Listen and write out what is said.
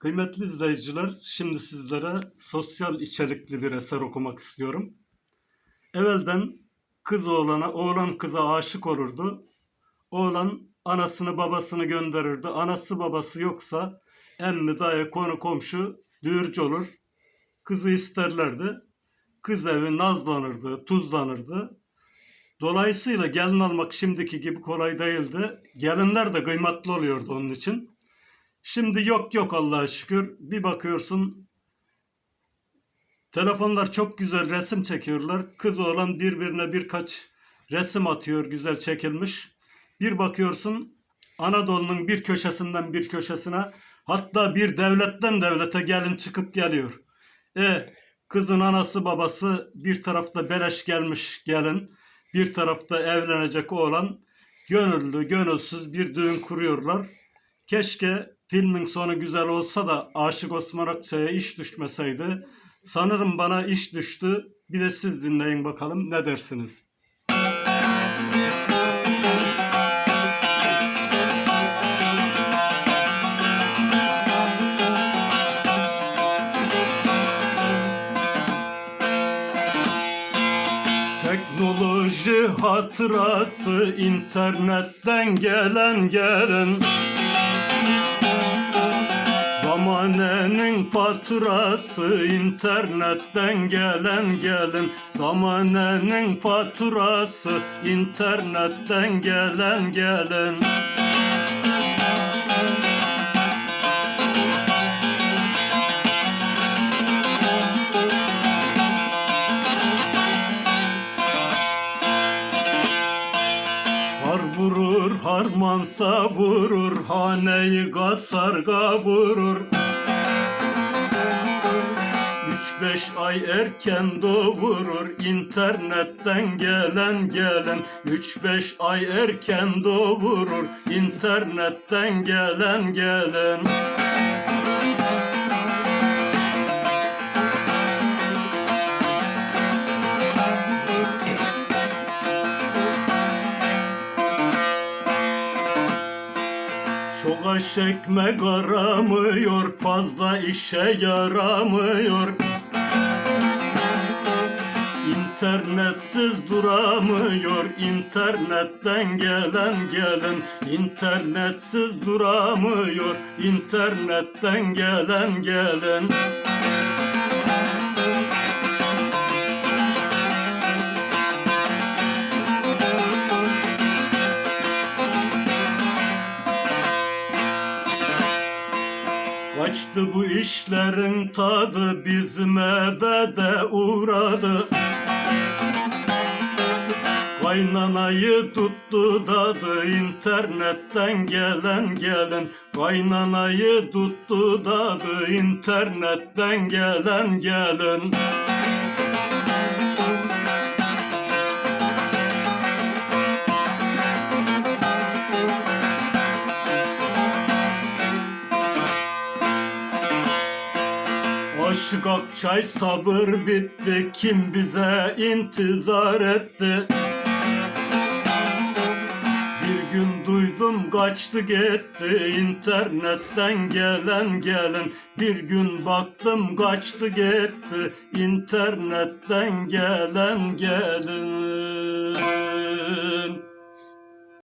Kıymetli izleyiciler, şimdi sizlere sosyal içerikli bir eser okumak istiyorum. Evvelden kız oğlana, oğlan kıza aşık olurdu. Oğlan anasını babasını gönderirdi. Anası babası yoksa emmi, dayı, konu komşu düğürcü olur. Kızı isterlerdi. Kız evi nazlanırdı, tuzlanırdı. Dolayısıyla gelin almak şimdiki gibi kolay değildi. Gelinler de kıymetli oluyordu onun için. Şimdi yok yok Allah'a şükür. Bir bakıyorsun telefonlar çok güzel resim çekiyorlar. Kız oğlan birbirine birkaç resim atıyor güzel çekilmiş. Bir bakıyorsun Anadolu'nun bir köşesinden bir köşesine hatta bir devletten devlete gelin çıkıp geliyor. E kızın anası babası bir tarafta beleş gelmiş gelin bir tarafta evlenecek oğlan gönüllü gönülsüz bir düğün kuruyorlar. Keşke filmin sonu güzel olsa da Aşık Osman Akçay'a iş düşmeseydi. Sanırım bana iş düştü. Bir de siz dinleyin bakalım ne dersiniz? Teknoloji hatırası internetten gelen gelen Zamanenin faturası internetten gelen gelen Zamanenin faturası internetten gelen gelen Har vurur harmansa vurur haneyi kasarga vurur. Üç beş ay erken doğurur internetten gelen gelen. Üç beş ay erken doğurur internetten gelen gelen. Çok aş ekmek aramıyor fazla işe yaramıyor İnternetsiz duramıyor internetten gelen gelen internetsiz duramıyor internetten gelen gelen Kaçtı bu işlerin tadı bizim eve de uğradı Kaynanayı tuttu dadı internetten gelen gelen Kaynanayı tuttu dadı internetten gelen gelen Aşık Akçay sabır bitti. Kim bize intizar etti gün duydum kaçtı gitti internetten gelen gelen Bir gün baktım kaçtı gitti internetten gelen gelen